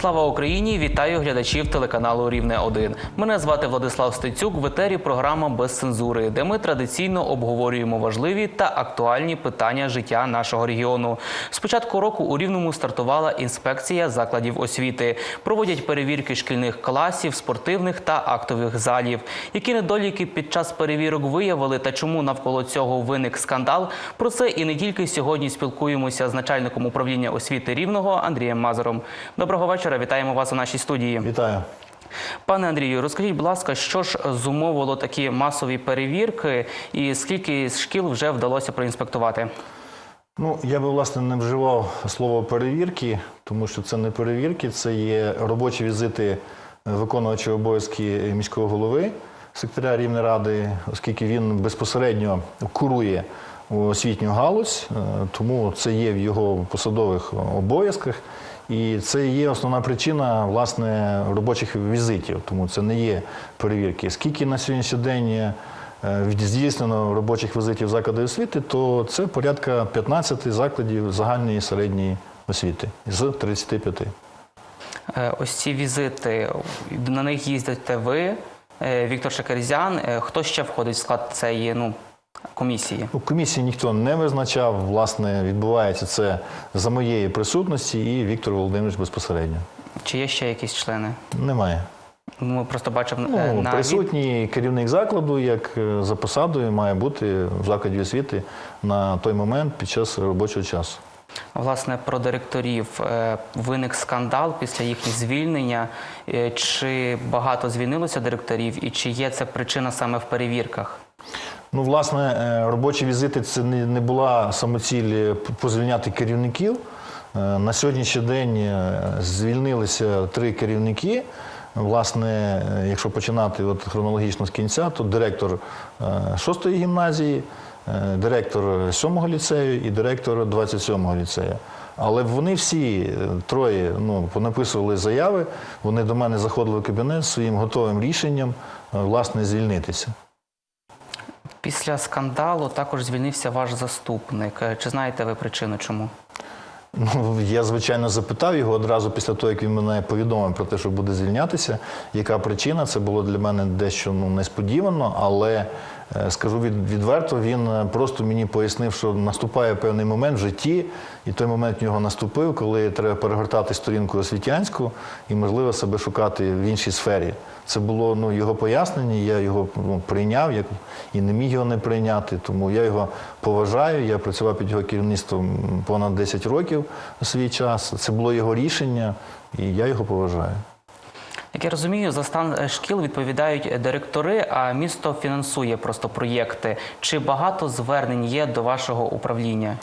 Слава Україні! Вітаю глядачів телеканалу Рівне 1 Мене звати Владислав Стецюк. В етері програма без цензури, де ми традиційно обговорюємо важливі та актуальні питання життя нашого регіону. З початку року у Рівному стартувала інспекція закладів освіти. Проводять перевірки шкільних класів, спортивних та актових залів. Які недоліки під час перевірок виявили та чому навколо цього виник скандал? Про це і не тільки сьогодні спілкуємося з начальником управління освіти Рівного Андрієм Мазуром. Доброго вечора, вітаємо вас у нашій студії. Вітаю. Пане Андрію, розкажіть, будь ласка, що ж зумовило такі масові перевірки, і скільки шкіл вже вдалося проінспектувати? Ну, я би власне не вживав слово перевірки, тому що це не перевірки, це є робочі візити виконувача обов'язки міського голови, секретаря Рівної ради, оскільки він безпосередньо курує освітню галузь, е, тому це є в його посадових обов'язках. І це є основна причина власне робочих візитів, тому це не є перевірки. Скільки на сьогоднішній день е, здійснено робочих візитів закладів освіти, то це порядка 15 закладів загальної середньої освіти з 35. Е, Ось ці візити, на них їздите ви, е, Віктор Шакарізян. Е, Хто ще входить в склад цієї ну, комісії? У комісії ніхто не визначав, власне, відбувається це за моєї присутності і Віктор Володимирович безпосередньо. Чи є ще якісь члени? Немає. Ми просто бачимо Ну, е, на від- присутній керівник закладу, як е, за посадою, має бути в закладі освіти на той момент під час робочого часу. Власне, про директорів Е, виник скандал після їхніх звільнення. Чи багато звільнилося директорів, і чи є це причина саме в перевірках? Ну, власне, е, робочі візити це не, була самоціль е, позвільняти керівників. Е, На сьогоднішній день звільнилися три керівники. Власне, якщо починати от хронологічно з кінця, то директор е, 6-ї гімназії, директор 7-го ліцею і директор 27-го ліцею. Але вони всі троє ну, понаписували заяви, вони до мене заходили в кабінет своїм готовим рішенням власне звільнитися. Після скандалу також звільнився ваш заступник. Е, Чи знаєте ви причину чому? Ну, я, звичайно, запитав його одразу після того, як він мене повідомив про те, що буде звільнятися. Яка причина? Це було для мене дещо ну, несподівано, але е, скажу від, відверто, він е, просто мені пояснив, що наступає певний момент в житті, і той момент в нього наступив, коли треба перегортати сторінку освітянську і, можливо, себе шукати в іншій сфері. Це було ну, його пояснення, я його ну, прийняв як, і не міг його не прийняти. Тому я його поважаю. Я працював під його керівництвом понад 10 років у свій час. Це було його рішення, і я його поважаю. Як я розумію, за стан е, шкіл відповідають директори, а місто фінансує просто проєкти. Чи багато звернень є до вашого управління?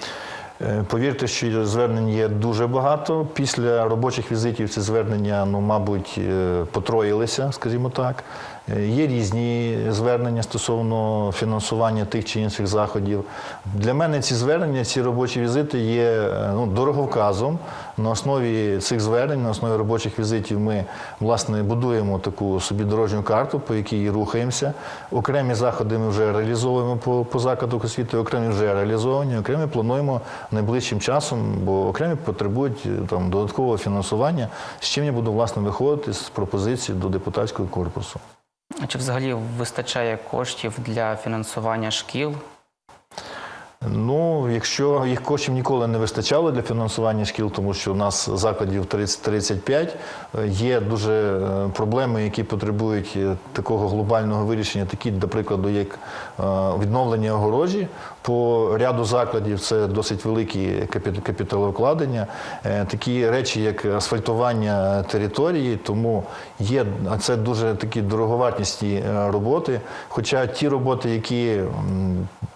Е, Повірте, що звернень є дуже багато. Після робочих візитів ці звернення, ну, мабуть, е, потроїлися, скажімо так. Е, Є різні звернення стосовно фінансування тих чи інших заходів. Для мене ці звернення, ці робочі візити є е, ну, дороговказом. На основі цих звернень, на основі робочих візитів, ми власне будуємо таку собі дорожню карту, по якій рухаємося. Окремі заходи ми вже реалізовуємо по, по закладу освіти, окремі вже реалізовані, окремі плануємо найближчим часом, бо окремі потребують е, там додаткового фінансування. З чим я буду власне виходити з пропозицій до депутатського корпусу. Чи взагалі вистачає коштів для фінансування шкіл? Ну, якщо їх коштів ніколи не вистачало для фінансування шкіл, тому що у нас закладів 30-35, е, є дуже е, проблеми, які потребують е, такого глобального вирішення, такі, до прикладу, як відновлення огорожі. По ряду закладів це досить великі капі- капіталовкладення, Е, такі речі, як асфальтування території, тому є це дуже такі дороговартісні е, роботи. Хоча ті роботи, які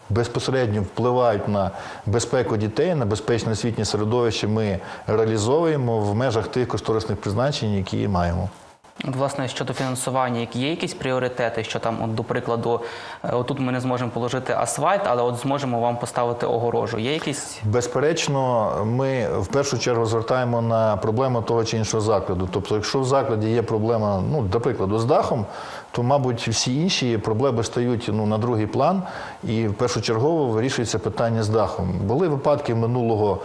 безпосередньо впливають на безпеку дітей, на безпечне освітнє середовище, ми реалізовуємо в межах тих кошторисних призначень, які маємо. От, власне, щодо фінансування, є якісь пріоритети, що там, от, до прикладу, е, отут ми не зможемо положити асфальт, але от зможемо вам поставити огорожу. Є якісь Безперечно, ми в першу чергу звертаємо на проблему того чи іншого закладу. Тобто, якщо в закладі є проблема, ну, до прикладу, з дахом, то, мабуть, всі інші проблеми стають ну, на другий план, і першочергово вирішується питання з дахом. Були випадки минулого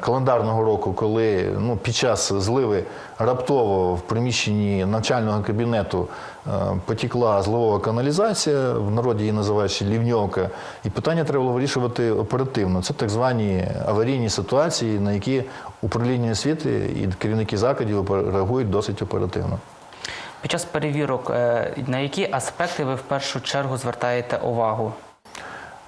календарного року, коли ну, під час зливи раптово в приміщенні навчального кабінету е, потікла зливова каналізація, в народі її називають ще лівньовка, і питання треба було вирішувати оперативно. Це так звані аварійні ситуації, на які управління освіти і керівники закладів реагують досить оперативно. Під час перевірок е, на які аспекти ви в першу чергу звертаєте увагу?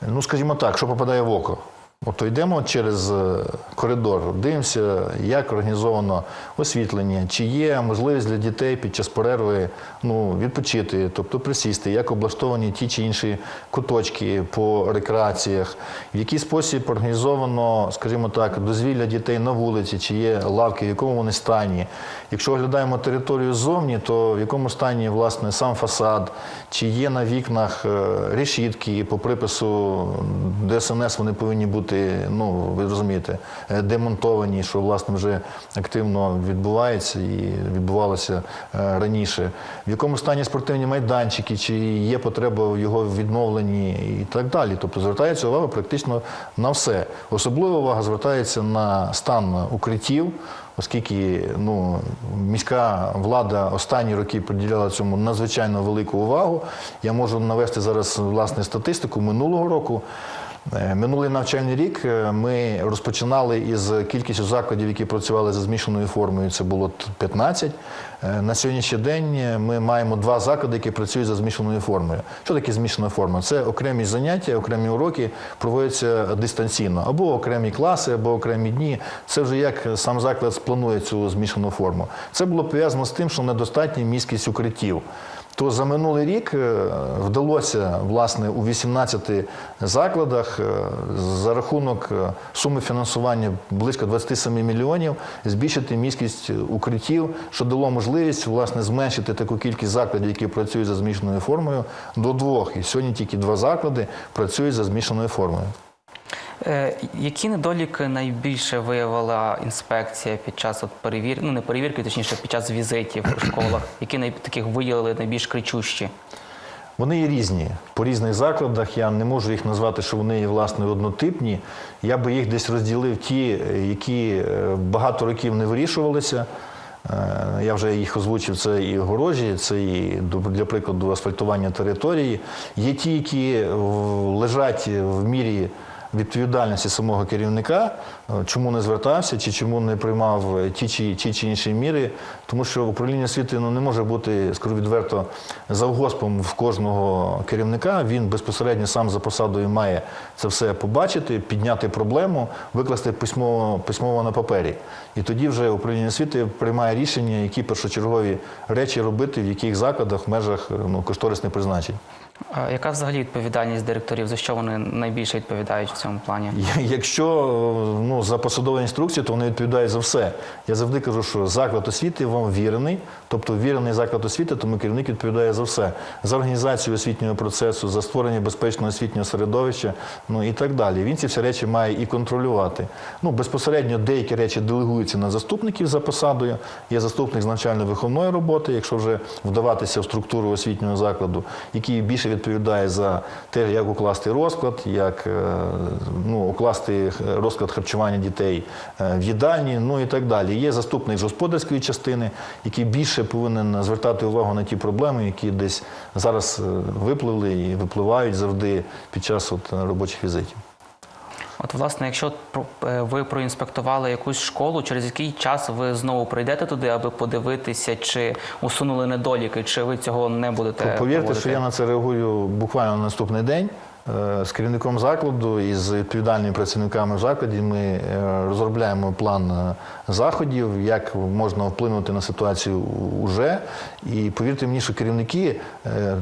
Ну, скажімо так, що попадає в око. От то йдемо через е, коридор, дивимося, як організовано освітлення, чи є можливість для дітей під час перерви ну, відпочити, тобто присісти, як облаштовані ті чи інші куточки по рекреаціях, в який спосіб організовано, скажімо так, дозвілля дітей на вулиці, чи є лавки, в якому вони стані. Якщо оглядаємо територію ззовні, то в якому стані власне сам фасад, чи є на вікнах е, решітки по припису ДСНС вони повинні бути, ну ви розумієте, е, демонтовані, що власне вже активно відбувається і відбувалося е, раніше. В якому стані спортивні майданчики, чи є потреба в його відновленні і так далі. Тобто звертається увага практично на все. Особлива увага звертається на стан укриттів. Оскільки ну, міська влада останні роки приділяла цьому надзвичайно велику увагу, я можу навести зараз власне статистику минулого року. Е, Минулий навчальний рік е, ми розпочинали із кількістю закладів, які працювали за змішаною формою. Це було 15. Е, На сьогоднішній день ми маємо два заклади, які працюють за змішаною формою. Що таке змішана форма? Це окремі заняття, окремі уроки проводяться дистанційно, або окремі класи, або окремі дні. Це вже як сам заклад спланує цю змішану форму. Це було пов'язано з тим, що недостатня міськість укриттів. То за минулий рік е, вдалося власне у 18 закладах е, за рахунок е, суми фінансування близько 27 мільйонів збільшити міськість укриттів, що дало можливість власне зменшити таку кількість закладів, які працюють за змішаною формою, до двох. І сьогодні тільки два заклади працюють за змішаною формою. Е, Які недоліки найбільше виявила інспекція під час от перевір... ну не перевірки, точніше під час візитів у школах, які най... таких виявили найбільш кричущі? Вони є різні по різних закладах. Я не можу їх назвати, що вони є власне однотипні. Я би їх десь розділив ті, які е, багато років не вирішувалися. Е, Я вже їх озвучив. Це і огорожі, це і для прикладу асфальтування території. Є ті, які е, лежать в мірі відповідальності самого керівника, е, чому не звертався, чи чому не приймав е, ті чи, ті чи інші міри, тому що управління освіти ну, не може бути, скажу відверто, завгоспом в кожного керівника. Він безпосередньо сам за посадою має це все побачити, підняти проблему, викласти письмово, письмово на папері. І тоді вже управління освіти приймає рішення, які першочергові речі робити, в яких закладах в межах е, ну, кошторисних призначень. Яка взагалі відповідальність директорів? За що вони найбільше відповідають в цьому плані? Якщо ну, за посадовою інструкцією, то вони відповідають за все. Я завжди кажу, що заклад освіти вам вірений, тобто вірений заклад освіти, тому керівник відповідає за все. За організацію освітнього процесу, за створення безпечного освітнього середовища, ну і так далі. Він ці всі речі має і контролювати. Ну, безпосередньо деякі речі делегуються на заступників за посадою. Є заступник з навчально-виховної роботи, якщо вже вдаватися в структуру освітнього закладу, який більше відповідає за те, як укласти розклад, як е, ну, укласти розклад харчування дітей е, в їдальні, ну і так далі. Є заступник з господарської частини, який більше повинен звертати увагу на ті проблеми, які десь зараз е, випливли і випливають завжди під час от, робочих візитів. От, власне, якщо е, ви проінспектували якусь школу, через який час ви знову прийдете туди, аби подивитися, чи усунули недоліки, чи ви цього не будете Повірте, проводити? що я на це реагую буквально на наступний день. Е, З керівником закладу і з відповідальними працівниками в закладі ми е, розробляємо план е, заходів, як можна вплинути на ситуацію уже. І повірте мені, що керівники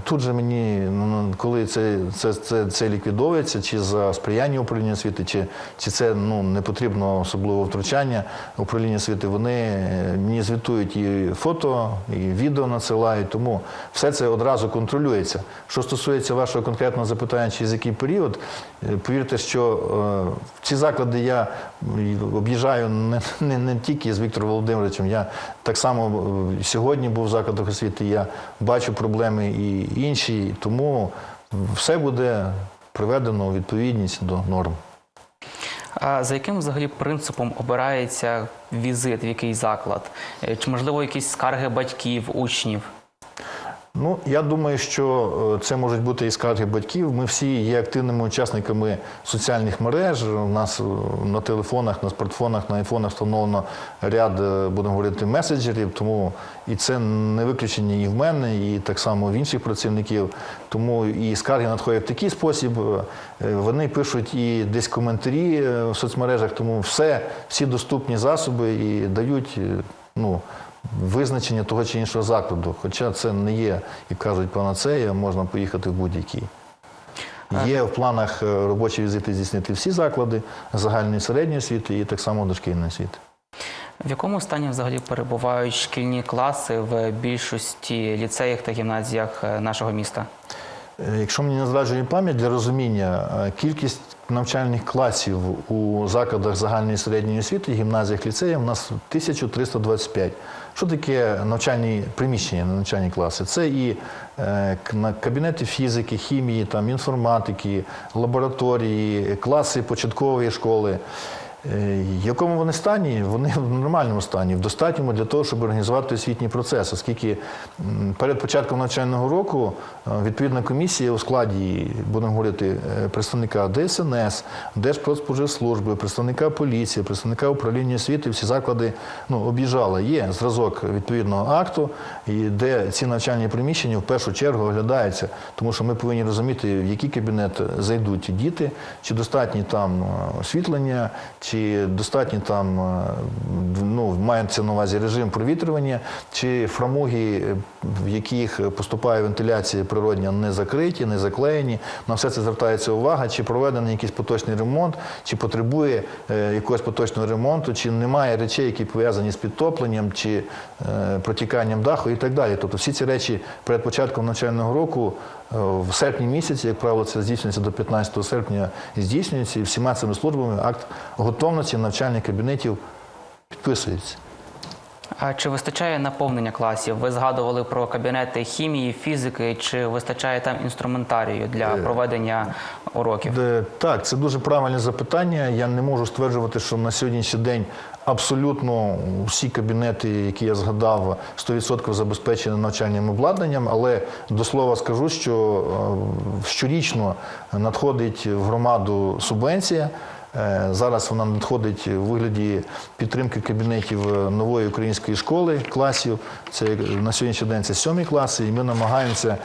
тут же мені, ну, коли це, це, це, це ліквідовується, чи за сприяння управління освіти, чи, чи це ну, не потрібно особливого втручання управління освіти, вони мені звітують і фото, і відео надсилають, тому все це одразу контролюється. Що стосується вашого конкретного запитання, чи який період, е, повірте, що е, ці заклади я об'їжджаю не, не, не тільки з Віктором Володимировичем. Я так само е, сьогодні був в закладах освіти, я бачу проблеми і інші, тому все буде приведено у відповідність до норм. А за яким взагалі принципом обирається візит в який заклад? Чи можливо якісь скарги батьків, учнів? Ну, я думаю, що е, це можуть бути і скарги батьків. Ми всі є активними учасниками соціальних мереж. У нас е, на телефонах, на смартфонах, на айфонах встановлено ряд, е, будемо говорити, меседжерів. Тому і це не виключення і в мене, і так само в інших працівників. Тому і скарги надходять в такий спосіб. Вони пишуть і десь коментарі в соцмережах, тому все, всі доступні засоби і дають. Ну, визначення того чи іншого закладу. Хоча це не є, як кажуть, панацея, можна поїхати в будь-який. Є в планах е, робочі візити здійснити всі заклади загальної середньої освіти і так само дошкільної освіти. В якому стані взагалі перебувають шкільні класи в більшості ліцеях та гімназіях е, нашого міста? Е, Якщо мені не зраджує пам'ять для розуміння, е, кількість навчальних класів у закладах загальної середньої освіти, гімназіях, ліцеях у нас 1325. Що таке навчальні приміщення, на навчальні класи? Це і е, кабінети фізики, хімії, там, інформатики, лабораторії, класи початкової школи. Е, якому вони стані? Вони в нормальному стані, в достатньому для того, щоб організувати освітній процес, оскільки перед початком навчального року е, відповідна комісія у складі, будемо говорити, е, представника ДСНС, Держпродспоживслужби, представника поліції, представника управління освіти, всі заклади ну, об'їжджала. Є зразок відповідного акту, де ці навчальні приміщення в першу чергу оглядаються, тому що ми повинні розуміти, в який кабінет зайдуть діти, чи достатні там освітлення, чи достатньо там, е, ну, мається на увазі режим провітрювання, чи фрамуги, е, в яких поступає вентиляція природня, не закриті, не заклеєні. На все це звертається увага, чи проведений якийсь поточний ремонт, чи потребує е, якогось поточного ремонту, чи немає речей, які пов'язані з підтопленням, чи протіканням даху і так далі. Тобто всі ці речі перед початком навчального року в серпні місяці, як правило, це здійснюється до 15 серпня, здійснюється і всіма цими службами акт готовності навчальних кабінетів підписується. А чи вистачає наповнення класів? Ви згадували про кабінети хімії, фізики. Чи вистачає там інструментарію для проведення уроків? Так, це дуже правильне запитання. Я не можу стверджувати, що на сьогоднішній день абсолютно всі кабінети, які я згадав, 100% забезпечені навчальним обладнанням, але до слова скажу, що е, щорічно надходить в громаду субвенція. Е, Зараз вона надходить у вигляді підтримки кабінетів е, нової української школи класів. Це на сьогоднішній день це сьомі класи, і ми намагаємося,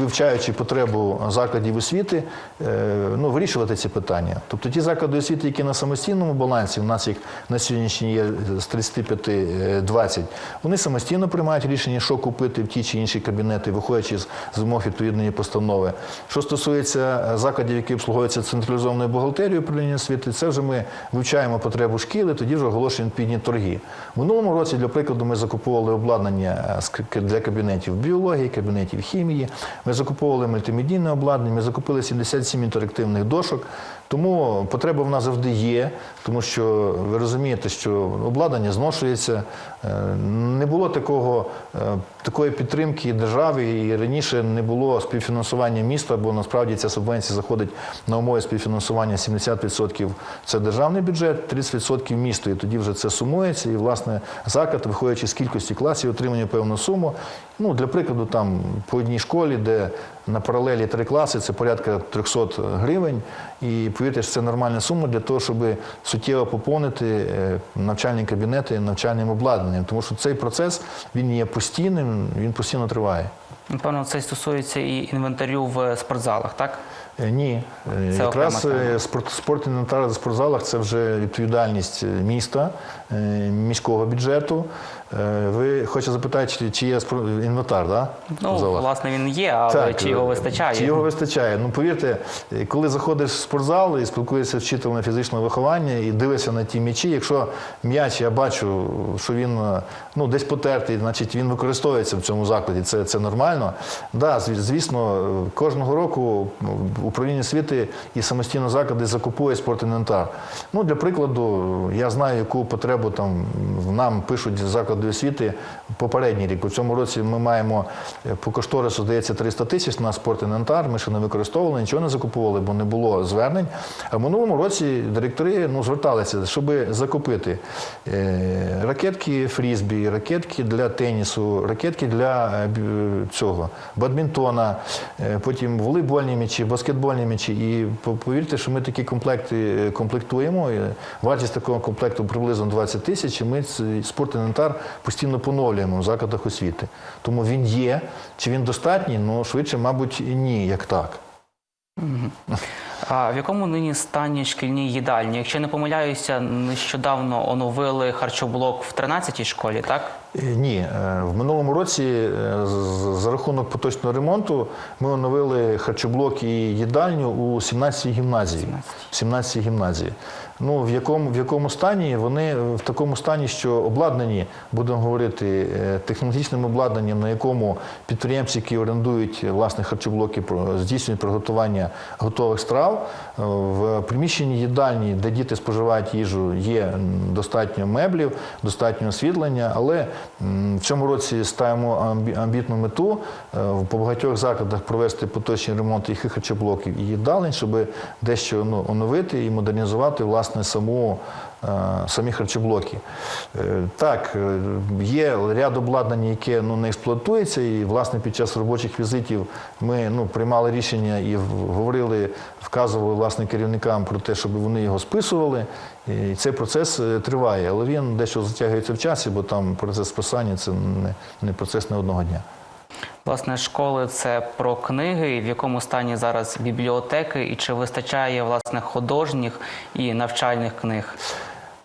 вивчаючи потребу закладів освіти, е, ну, вирішувати ці питання. Тобто ті заклади освіти, які на самостійному балансі, у нас їх на сьогоднішній є з 35 е, 20, вони самостійно приймають рішення, що купити в ті чи інші кабінети, виходячи з вимог відповідної постанови. Що стосується закладів, які обслуговуються централізованою бухгалтерією управління освіти, це вже ми вивчаємо потребу шкіл, і тоді вже оголошуємо відповідні торги. В минулому році, для прикладу, ми закуповували обладнання для кабінетів біології, кабінетів хімії. Ми закуповували мультимедійне обладнання, ми закупили 77 інтерактивних дошок. Тому потреба в нас завжди є, тому що ви розумієте, що обладнання зношується. Е, Не було такого, е, такої підтримки держави, і раніше не було співфінансування міста, бо насправді ця субвенція заходить на умови співфінансування 70% це державний бюджет, 30% місто. І тоді вже це сумується. І, власне, заклад, виходячи з кількості класів, отримує певну суму. Ну, для прикладу, там по одній школі, де на паралелі три класи, це порядка 300 гривень. І повірте, що це нормальна сума для того, щоб суттєво поповнити е, навчальні кабінети навчальним обладнанням. Тому що цей процес він є постійним, він постійно триває. Напевно, це стосується і інвентарю в спортзалах, так? Е, Ні, Е, Це якраз е, спорт, спорт інвентар в спортзалах це вже відповідальність міста, міського бюджету. Ви хочете запитати, чи- є інвентар, да? Ну, власне, він є, але чи його вистачає? Чи його вистачає? Ну повірте, коли заходиш в спортзал і спілкуєшся з вчителем фізичного виховання і дивишся на ті м'ячі, якщо м'яч я бачу, що він ну, десь потертий, значить він використовується в цьому закладі. Це, це нормально. Нормально. Да, звісно, кожного року м, управління освіти і самостійно заклади закупує спортінвентар. Ну, для прикладу, я знаю, яку потребу там нам пишуть заклади освіти попередній рік. У цьому році ми маємо е, по кошторису, здається, 300 тисяч на спортінвентар. Ми ще не використовували, нічого не закупували, бо не було звернень. А в минулому році директори ну, зверталися, щоб закупити е, ракетки фрізбі, ракетки для тенісу, ракетки для е, б- бадмінтона, е, потім волейбольні м'ячі, баскетбольні м'ячі. І повірте, що ми такі комплекти е, комплектуємо. І Вартість такого комплекту приблизно 20 тисяч. І ми спортінвентар постійно поновлюємо в закладах освіти. Тому він є. Чи він достатній? Ну швидше, мабуть, ні, як так. А в якому нині стані шкільні їдальні? Якщо не помиляюся, нещодавно оновили харчоблок в 13-й школі, так? Е, Ні, Е, в минулому році е, за рахунок поточного ремонту ми оновили харчоблок і їдальню у 17-й гімназії. 17-й гімназії. Ну, в якому, в якому стані? Вони в такому стані, що обладнані, будемо говорити, технологічним обладнанням, на якому підприємці, які орендують власне харчоблоки, здійснюють приготування готових страв. Е, В приміщенні їдальні, де діти споживають їжу, є достатньо меблів, достатньо освітлення, але в цьому році ставимо амбітну мету е, по багатьох закладах провести поточний ремонт і хихачоблоків і їдалень, щоб дещо ну, оновити і модернізувати власне саму. Е, Самі харчоблоки. Е, Так, е, є ряд обладнання, яке ну, не експлуатується, і власне під час робочих візитів ми ну, приймали рішення і говорили, вказували власне керівникам про те, щоб вони його списували. І цей процес триває, але він дещо затягується в часі, бо там процес списання це не, не процес не одного дня. Власне, школи це про книги, в якому стані зараз бібліотеки, і чи вистачає власне художніх і навчальних книг?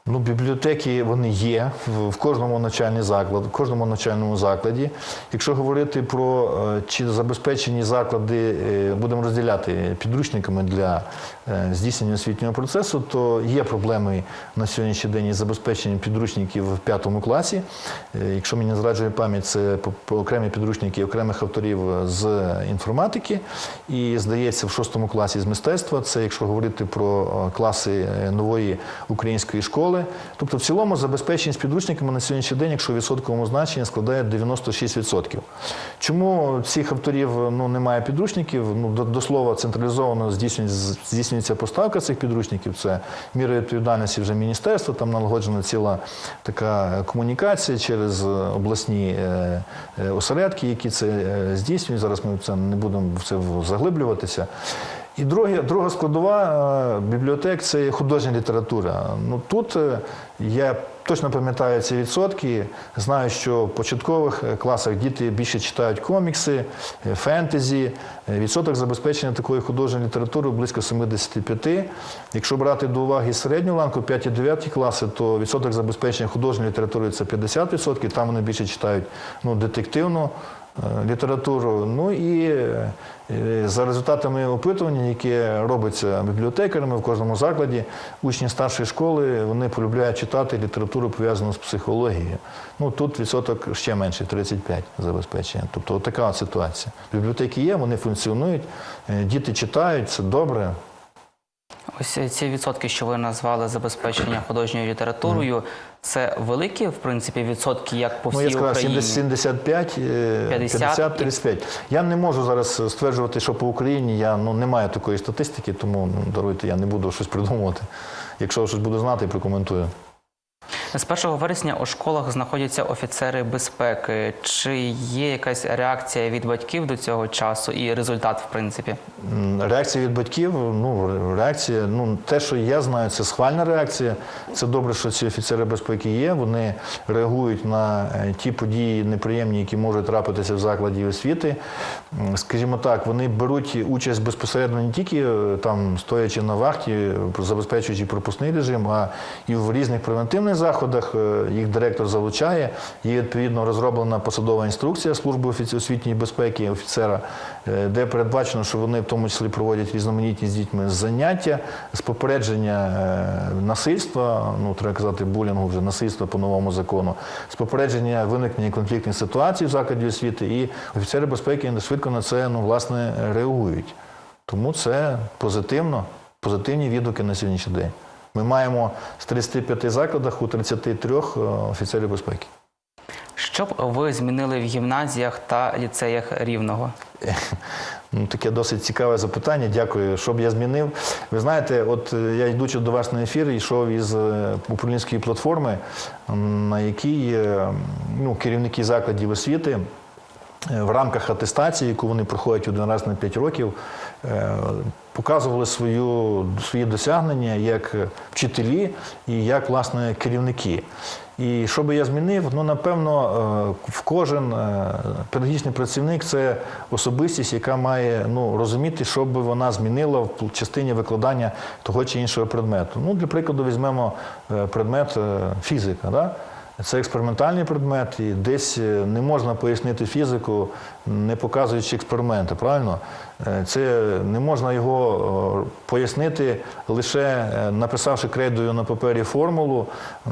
Ну, бібліотеки вони є в, кожному навчальному закладі, в кожному навчальному закладі. Якщо говорити про е, чи забезпечені заклади, е, будемо розділяти підручниками для е, здійснення освітнього процесу, то є проблеми на сьогоднішній день із забезпеченням підручників в п'ятому класі. Якщо мені зраджує пам'ять, це окремі підручники окремих авторів з інформатики. І здається, в шостому класі з мистецтва. Це якщо говорити про класи нової української школи. Тобто, в цілому забезпеченість підручниками на сьогоднішній день, якщо в відсотковому значенні, складає 96%. Чому цих авторів ну, немає підручників? Ну, до, до слова, централізовано здійснюється, здійснюється поставка цих підручників. Це міра відповідальності вже міністерства, там налагоджена ціла така комунікація через е, обласні е, е, осередки, які це е, здійснюють. Зараз ми це не будемо в це заглиблюватися. І друге, друга складова е, бібліотек це художня література. Ну тут е, я точно пам'ятаю ці відсотки. Знаю, що в початкових е, класах діти більше читають комікси, фентезі. Відсоток забезпечення такої художньої літератури близько 75. Якщо брати до уваги середню ланку 5 і 9 класи, то відсоток забезпечення художньої літератури це 50%. Там вони більше читають ну, детективну літературу. Ну і е, е, за результатами опитування, яке робиться бібліотекарями в кожному закладі, учні старшої школи вони полюбляють читати літературу пов'язану з психологією. Ну тут відсоток ще менший 35 забезпечення. Тобто така ситуація. Бібліотеки є, вони функціонують, е, діти читають, це добре. Ось ці відсотки, що ви назвали забезпечення художньою літературою, це великі, в принципі, відсотки, як по всій Ну, я сказав, Україні. 75, е, 50 50, 35. Я не можу зараз стверджувати, що по Україні я ну, не маю такої статистики, тому ну, даруйте, я не буду щось придумувати. Якщо щось буду знати, прокоментую. З 1 вересня у школах знаходяться офіцери безпеки. Чи є якась реакція від батьків до цього часу і результат, в принципі? Реакція від батьків, ну реакція, ну те, що я знаю, це схвальна реакція. Це добре, що ці офіцери безпеки є. Вони реагують на е, ті події неприємні, які можуть трапитися в закладі освіти. Скажімо так, вони беруть участь безпосередньо не тільки е, там стоячи на вахті, забезпечуючи пропускний режим, а і в різних превентивних заходах. Заходах е, їх директор залучає. Є відповідно розроблена посадова інструкція служби освітньої безпеки офіцера, е, де передбачено, що вони в тому числі проводять різноманітні з дітьми заняття з попередження е, насильства, ну треба казати, булінгу вже насильства по новому закону, з попередження виникнення конфліктних ситуацій в закладі освіти, і офіцери безпеки швидко на це ну, власне реагують. Тому це позитивно, позитивні відгуки на сьогоднішній день. Ми маємо з 35 закладах у 33 офіцерів безпеки. Що б ви змінили в гімназіях та ліцеях рівного? Ну, таке досить цікаве запитання. Дякую. Що б я змінив? Ви знаєте, от е, я йдучи до вас на ефір, йшов із е, управлінської платформи, на якій е, ну, керівники закладів освіти. е, В рамках атестації, яку вони проходять один раз на 5 років, е, показували свою, свої досягнення як вчителі і як власне керівники. І що би я змінив? Ну, напевно, е, в кожен е, педагогічний працівник це особистість, яка має ну, розуміти, що би вона змінила в частині викладання того чи іншого предмету. Ну, для прикладу, візьмемо е, предмет фізика. Да? Це експериментальний предмет, і десь е, не можна пояснити фізику, не показуючи експерименти, правильно? Е, Це не можна його е, пояснити лише е, написавши крейдою на папері формулу,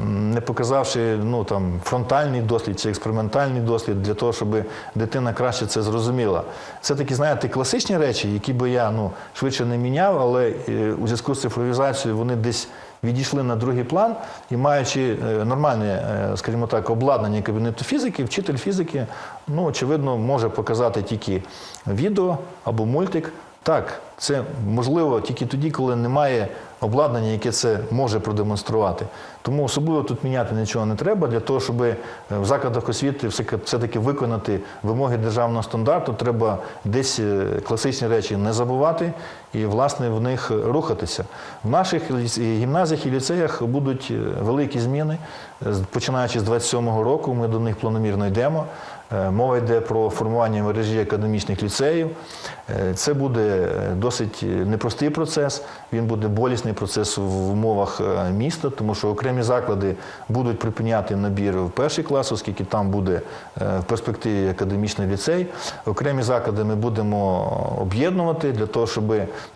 не показавши ну, там, фронтальний дослід чи експериментальний дослід для того, щоб дитина краще це зрозуміла. Це такі, знаєте, класичні речі, які би я ну, швидше не міняв, але е, у зв'язку з цифровізацією вони десь відійшли на другий план і маючи е, нормальне, е, скажімо так, обладнання кабінету фізики, вчитель фізики, ну, очевидно, може показати тільки відео або мультик. Так, це можливо тільки тоді, коли немає обладнання, яке це може продемонструвати. Тому особливо тут міняти нічого не треба. Для того, щоб е, в закладах освіти все- все-таки виконати вимоги державного стандарту, треба десь е, класичні речі не забувати і, власне, в них рухатися. В наших гімназіях і ліцеях будуть е, великі зміни. Починаючи з 27-го року, ми до них планомірно йдемо. Мова йде про формування мережі академічних ліцеїв. Це буде досить непростий процес. Він буде болісний процес в умовах е, міста, тому що окремі заклади будуть припиняти набір в перший клас, оскільки там буде е, в перспективі академічний ліцей. Окремі заклади ми будемо об'єднувати для того, щоб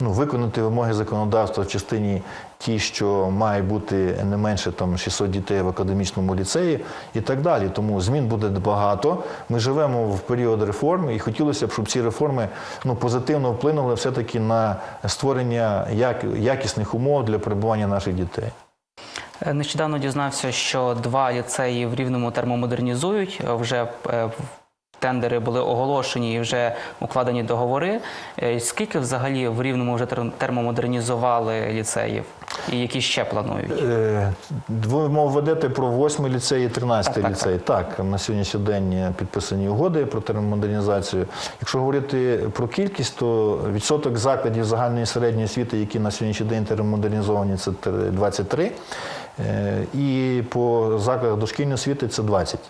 ну, виконати вимоги законодавства в частині ті, що має бути не менше там 600 дітей в академічному ліцеї і так далі. Тому змін буде багато. Ми живемо в період реформ, і хотілося б, щоб ці реформи ну, позитивно вплинули все-таки на створення як, якісних умов для перебування наших дітей. Е, Нещодавно дізнався, що два ліцеї в Рівному термомодернізують. Е, Вже е, тендери були оголошені і вже укладені договори. Скільки взагалі в Рівному вже тер- термомодернізували ліцеїв? І які ще планують? Е, Ви мов ведете про 8 ліцей і 13 Так, так, ліцей. Так, на сьогоднішній день підписані угоди про термомодернізацію. Якщо говорити про кількість, то відсоток закладів загальної середньої освіти, які на сьогоднішній день термомодернізовані, це 23. Е, І по закладах дошкільної освіти це 20.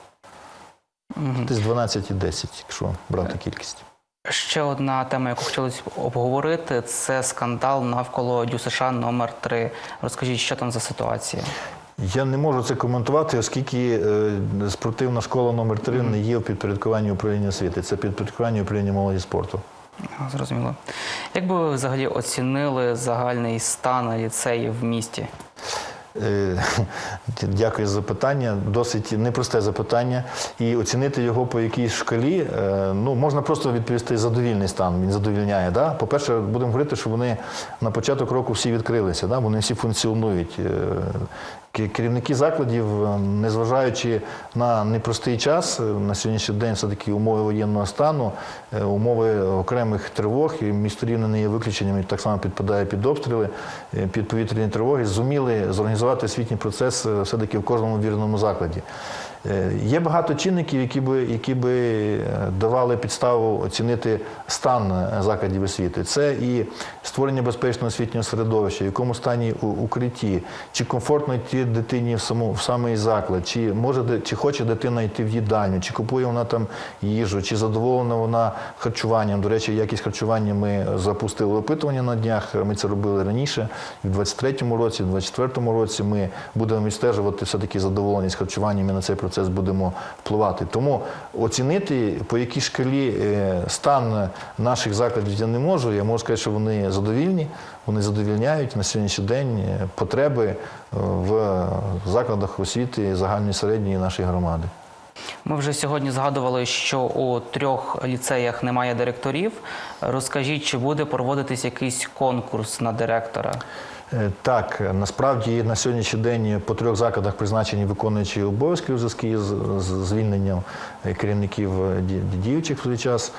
Десь 12 і 10, якщо брати кількість. Ще одна тема, яку хотілося б обговорити, це скандал навколо ДЮСШ номер 3 Розкажіть, що там за ситуація? Я не можу це коментувати, оскільки е, спортивна школа номер 3 не є в підпорядкуванні управління освіти. Це підпорядкування управління молоді спорту. Зрозуміло. Як би ви взагалі оцінили загальний стан ліцеїв в місті? Е, Дякую за запитання. Досить непросте запитання. І оцінити його по якійсь шкалі, е, ну можна просто відповісти задовільний стан. Він задовільняє. Да? По-перше, будемо говорити, що вони на початок року всі відкрилися, да? вони всі функціонують. Ке- Керівники закладів, е, незважаючи на непростий час, е, на сьогоднішній день все-таки умови воєнного стану, е, умови окремих тривог, і місто Рівне не є виключенням, і так само підпадає під обстріли, під повітряні тривоги, зуміли зорганізувати освітній процес все-таки в кожному вірному закладі. Є багато чинників, які би, які би давали підставу оцінити стан закладів освіти. Це і створення безпечного освітнього середовища, в якому стані укритті, чи комфортно йти дитині в, саму, в самий заклад, чи, може, чи хоче дитина йти в їдальню, чи купує вона там їжу, чи задоволена вона харчуванням. До речі, якість харчування ми запустили опитування на днях. Ми це робили раніше. В 23-му році, в 24-му році ми будемо відстежувати все-таки задоволеність харчуванням і на цей процес будемо впливати. Тому оцінити, по якій шкалі е, стан наших закладів я не можу. Я можу сказати, що вони задовільні, вони задовільняють на сьогоднішній день е, потреби е, в закладах освіти загальної середньої нашої громади. Ми вже сьогодні згадували, що у трьох ліцеях немає директорів. Розкажіть, чи буде проводитись якийсь конкурс на директора? Е, Так, насправді на сьогоднішній день по трьох закладах призначені виконуючі обов'язки у зв'язку з звільненням е, керівників е, діючих в той час.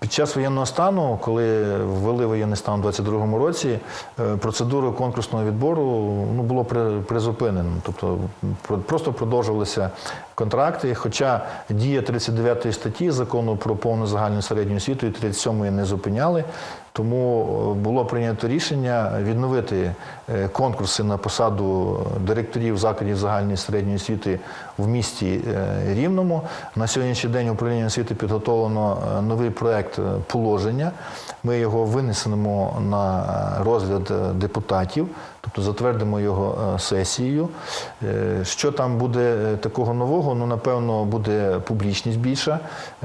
Під час воєнного стану, коли ввели воєнний стан у 22-му році, процедуру конкурсного відбору ну, було призупинено. Тобто просто продовжувалися контракти. Хоча дія 39 статті закону про повну загальну середню освіту і 37-ї не зупиняли. Тому е, було прийнято рішення відновити е, конкурси на посаду директорів закладів загальної середньої освіти в місті е, Рівному. На сьогоднішній день управління освіти підготовлено новий проект положення. Ми його винесемо на розгляд депутатів, тобто затвердимо його е, сесією. Е, Що там буде е, такого нового? Ну, напевно, буде публічність більша.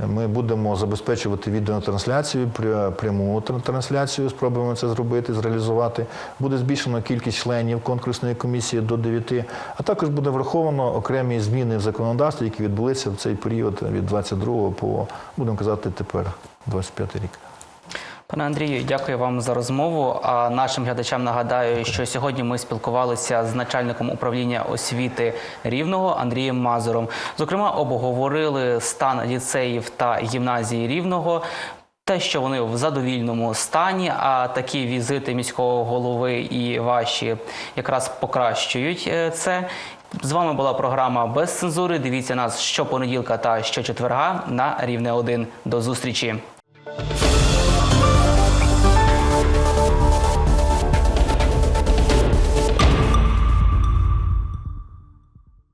Ми будемо забезпечувати відеотрансляцію, пря- пряму трансляцію, спробуємо це зробити, зреалізувати. Буде збільшено кількість членів конкурсної комісії до 9, а також буде враховано окремі зміни в законодавстві, які відбулися в цей період від 22 по, будемо казати, тепер 25 рік. Пане Андрію, дякую вам за розмову. А нашим глядачам нагадаю, що сьогодні ми спілкувалися з начальником управління освіти Рівного Андрієм Мазуром. Зокрема, обговорили стан ліцеїв та гімназії Рівного. Те, що вони в задовільному стані, а такі візити міського голови і ваші якраз покращують е, це. З вами була програма без цензури. Дивіться нас щопонеділка та щочетверга на рівне 1. До зустрічі.